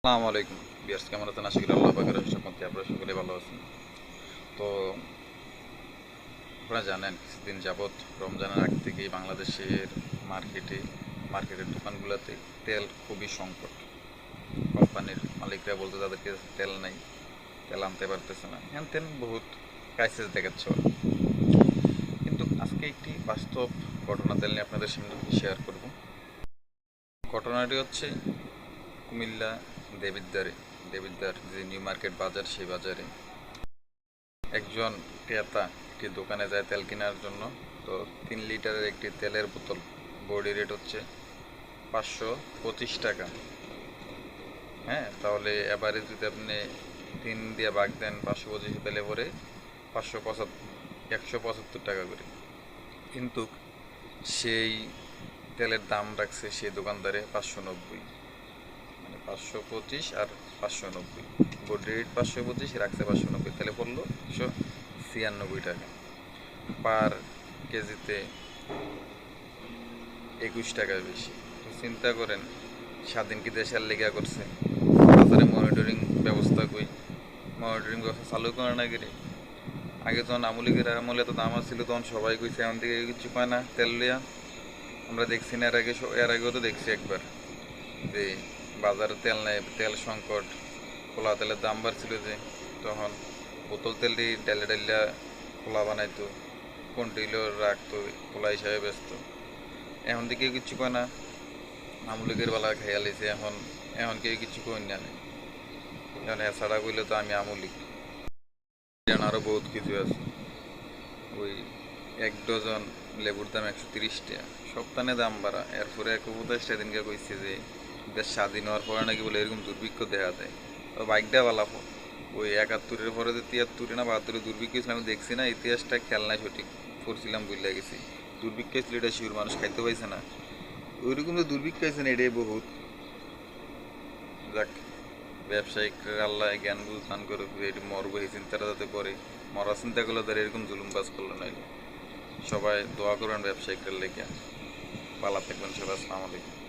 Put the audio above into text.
আসসালামু আলাইকুম। বিয়ার্স, কেমন আছেন? আশা আল্লাহ পাকের মধ্যে আপনারা সকলে ভালো আছেন। তো, আপনারা জানেন, কিছুদিন যাবৎ রমজানের আগ থেকেই বাংলাদেশের মার্কেটে, মার্কেটের দোকানগুলোতে তেল খুবই সংকট। কোম্পানির মালিকরা বলতে তাদেরকে তেল নাই, তেল আনতে পারতেছে না। হ্যান তেন বহুত ক্রাইসিস দেখাচ্ছে কিন্তু আজকে একটি বাস্তব ঘটনা তেল নিয়ে আপনাদের সামনে শেয়ার করব। ঘটনাটি হচ্ছে কুমিল্লা দেবিদ্দারে দেবিদ্দার যে নিউ মার্কেট বাজার, সেই বাজারে। একজন ক্রেতা একটি দোকানে যায় তেল কেনার জন্য, তো তিন লিটারের একটি তেলের বোতল, বডি রেট হচ্ছে পাঁচশো পঁচিশ টাকা। হ্যাঁ তাহলে এবারে যদি আপনি তিন দিয়ে বাগ দেন পাঁচশো পঁচিশ তেলে পরে পাঁচশো পঁচাত্তর, একশো পঁচাত্তর টাকা করে। কিন্তু সেই তেলের দাম রাখছে সেই দোকানদারে পাঁচশো নব্বই। পাঁচশো পঁচিশ আর পাঁচশো নব্বই। বডি রেট পাঁচশো পঁচিশ, রাখছে পাঁচশো নব্বই। তাহলে পড়ল একশো ছিয়ানব্বই টাকা। পার কেজিতে একুশ টাকা বেশি। চিন্তা করেন, স্বাধীন কি দেশের লেগা করছে? বাজারে মনিটরিং ব্যবস্থা কই? মনিটরিং ব্যবস্থা চালু করে না গেলে আগে যখন আমলিগের আমলে তো দাম ছিল তখন সবাই কইছে, এমন দিকে কিছু পায় না তেল লিয়া। আমরা দেখছি না, এর আগে এর আগেও তো দেখছি একবার যে বাজারে তেল নেই, তেল সংকট, খোলা তেলের দাম বাড়ছিল যে, তখন বোতল তেল দিয়ে ডালে ডালিয়া খোলা বানাইতো কন্টিলো রাখতো, খোলা হিসাবে ব্যস্ত। এখন দিকে কিছু কয় না, আমুলিকের বেলা খেয়াল হয়েছে এখন এখন কেউ কিছু কই না নেই এখন এছাড়া কইলে তো আমি আমুলিক। আরও বহুত কিছু আছে। ওই এক ডজন লেবুর দাম একশো তিরিশ টাকা। সপ্তাহে দাম বাড়া। এরপরে এক উপদেশটা দিনকে কইছে যে দেশ স্বাধীন হওয়ার পরে নাকি বলে এরকম দুর্ভিক্ষ দেখা যায় তো বাইকটা বালাপ ওই একাত্তরের পরে যে তিয়াত্তরে না বাহাত্তরে দুর্ভিক্ষ ছিল আমি দেখছি না, ইতিহাসটা খেয়াল নাই সঠিক পড়ছিলাম বুঝলে গেছি। দুর্ভিক্ষ ছিল এটা শিউর মানুষ খাইতে পাইছে না। ওইরকম তো দুর্ভিক্ষ আছে না, এটাই বহুত। যাক, ব্যবসায়িকরা আল্লাহ জ্ঞান বুঝ দান করে এটি মরবো এই চিন্তাটা যাতে করে। মরা চিন্তা করলে তারা এরকম জুলুম বাজ করল না সবাই দোয়া করবেন ব্যবসায়িকদের লেগে। পালা থাকবেন সবাই, আসসালামু আলাইকুম।